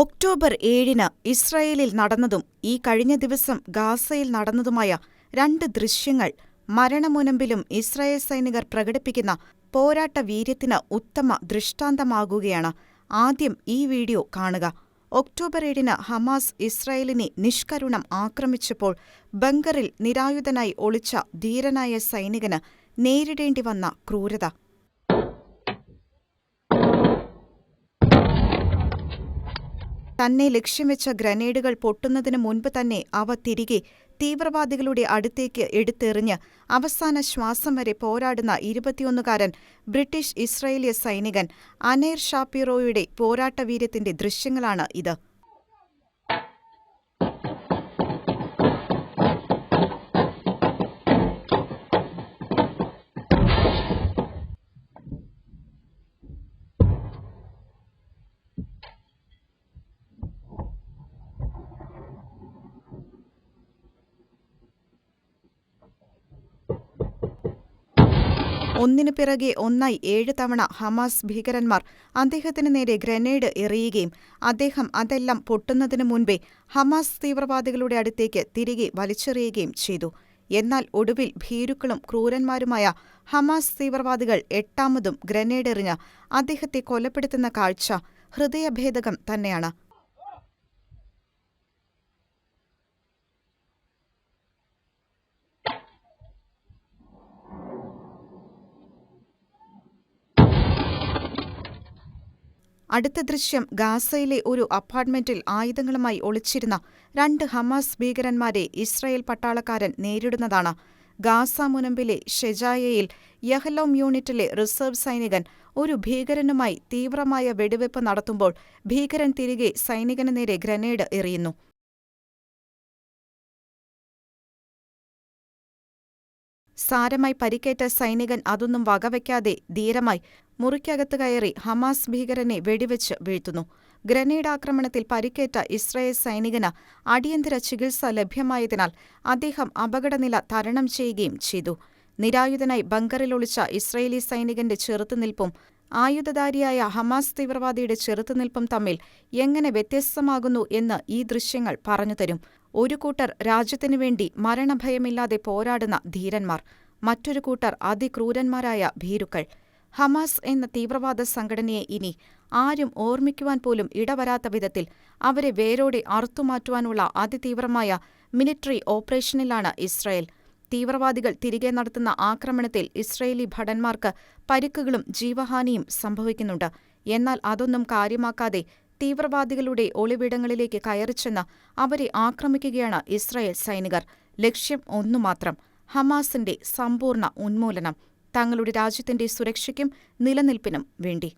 October ഏഴിന് ഇസ്രയേലിൽ നടന്നതും ഈ കഴിഞ്ഞ ദിവസം ഗാസയിൽ നടന്നതുമായ രണ്ട് ദൃശ്യങ്ങൾ മരണമുനമ്പിലും ഇസ്രായേൽ സൈനികർ പ്രകടിപ്പിക്കുന്ന പോരാട്ട വീര്യത്തിന് ഉത്തമ ദൃഷ്ടാന്തമാകുകയാണ്. ആദ്യം ഈ വീഡിയോ കാണുക. ഒക്ടോബർ ഏഴിന് ഹമാസ് ഇസ്രായേലിനെ നിഷ്കരുണം ആക്രമിച്ചപ്പോൾ ബങ്കറിൽ നിരായുധനായി ഒളിച്ച ധീരനായ സൈനികന് നേരിടേണ്ടി വന്ന ക്രൂരത. തന്നെ ലക്ഷ്യം വെച്ച ഗ്രനേഡുകൾ പൊട്ടുന്നതിനു മുൻപ് തന്നെ അവ തിരികെ തീവ്രവാദികളുടെ അടുത്തേക്ക് എടുത്തെറിഞ്ഞ് അവസാന ശ്വാസം വരെ പോരാടുന്ന ഇരുപത്തിയൊന്നുകാരൻ ബ്രിട്ടീഷ് ഇസ്രയേലിയ സൈനികൻ അനൈർ ഷാപിറോയുടെ പോരാട്ടവീര്യത്തിന്റെ ദൃശ്യങ്ങളാണ് ഇത്. ഒന്നിനു പിറകെ ഒന്നായി ഏഴ് തവണ ഹമാസ് ഭീകരന്മാർ അദ്ദേഹത്തിന് നേരെ ഗ്രനേഡ് എറിയുകയും അദ്ദേഹം അതെല്ലാം പൊട്ടുന്നതിനു മുൻപേ ഹമാസ് തീവ്രവാദികളുടെ അടുത്തേക്ക് തിരികെ വലിച്ചെറിയുകയും ചെയ്തു. എന്നാൽ ഒടുവിൽ ഭീരുക്കളും ക്രൂരന്മാരുമായ ഹമാസ് തീവ്രവാദികൾ എട്ടാമതും ഗ്രനേഡ് ഗ്രനേഡെറിഞ്ഞ് അദ്ദേഹത്തെ കൊലപ്പെടുത്തുന്ന കാഴ്ച ഹൃദയഭേദകം തന്നെയാണ്. അടുത്ത ദൃശ്യം ഗാസയിലെ ഒരു അപ്പാർട്ട്മെന്റിൽ ആയുധങ്ങളുമായി ഒളിച്ചിരുന്ന രണ്ട് ഹമാസ് ഭീകരന്മാരെ ഇസ്രായേൽ പട്ടാളക്കാരൻ നേരിടുന്നതാണ്. ഗാസ മുനമ്പിലെ ഷെജായയിൽ യഹലോം യൂണിറ്റിലെ റിസർവ് സൈനികൻ ഒരു ഭീകരനുമായി തീവ്രമായ വെടിവെപ്പ് നടത്തുമ്പോൾ ഭീകരൻ തിരികെ സൈനികന് നേരെ ഗ്രനേഡ് എറിയുന്നു. സാരമായി പരിക്കേറ്റ സൈനികൻ അതൊന്നും വകവയ്ക്കാതെ ധീരമായി മുറിക്കകത്ത് കയറി ഹമാസ് ഭീകരനെ വെടിവെച്ച് വീഴ്ത്തുന്നു. ഗ്രനേഡ് ആക്രമണത്തിൽ പരിക്കേറ്റ ഇസ്രായേൽ സൈനികന് അടിയന്തര ചികിത്സ ലഭ്യമായതിനാൽ അദ്ദേഹം അപകടനില തരണം ചെയ്യുകയും ചെയ്തു. നിരായുധനായി ബങ്കറിൽ ഒളിച്ച ഇസ്രായേലി സൈനികന്റെ ചെറുത്തുനിൽപ്പും ആയുധധാരിയായ ഹമാസ് തീവ്രവാദിയുടെ ചെറുത്തുനിൽപ്പും തമ്മിൽ എങ്ങനെ വ്യത്യസ്തമാകുന്നു എന്ന് ഈ ദൃശ്യങ്ങൾ പറഞ്ഞുതരും. ഒരു കൂട്ടർ രാജ്യത്തിനുവേണ്ടി മരണഭയമില്ലാതെ പോരാടുന്ന ധീരന്മാർ. മറ്റൊരു കൂട്ടർ അതിക്രൂരന്മാരായ ഭീരുക്കൾ. ഹമാസ് എന്ന തീവ്രവാദ സംഘടനയെ ഇനി ആരും ഓർമ്മിക്കുവാൻ പോലും ഇടവരാത്ത വിധത്തിൽ അവരെ വേരോടെ അറുത്തുമാറ്റുവാനുള്ള അതിതീവ്രമായ മിലിറ്ററി ഓപ്പറേഷനിലാണ് ഇസ്രായേൽ. തീവ്രവാദികൾ തിരികെ നടത്തുന്ന ആക്രമണത്തിൽ ഇസ്രയേലി ഭടന്മാർക്ക് പരിക്കുകളും ജീവഹാനിയും സംഭവിക്കുന്നുണ്ട്. എന്നാൽ അതൊന്നും കാര്യമാക്കാതെ തീവ്രവാദികളുടെ ഒളിവിടങ്ങളിലേക്ക് കയറിച്ചെന്ന് അവരെ ആക്രമിക്കുകയാണ് ഇസ്രായേൽ സൈനികർ. ലക്ഷ്യം ഒന്നുമാത്രം ഹമാസിന്റെ സമ്പൂർണ ഉന്മൂലനം. തങ്ങളുടെ രാജ്യത്തിന്റെ സുരക്ഷയ്ക്കും നിലനിൽപ്പിനും വേണ്ടി.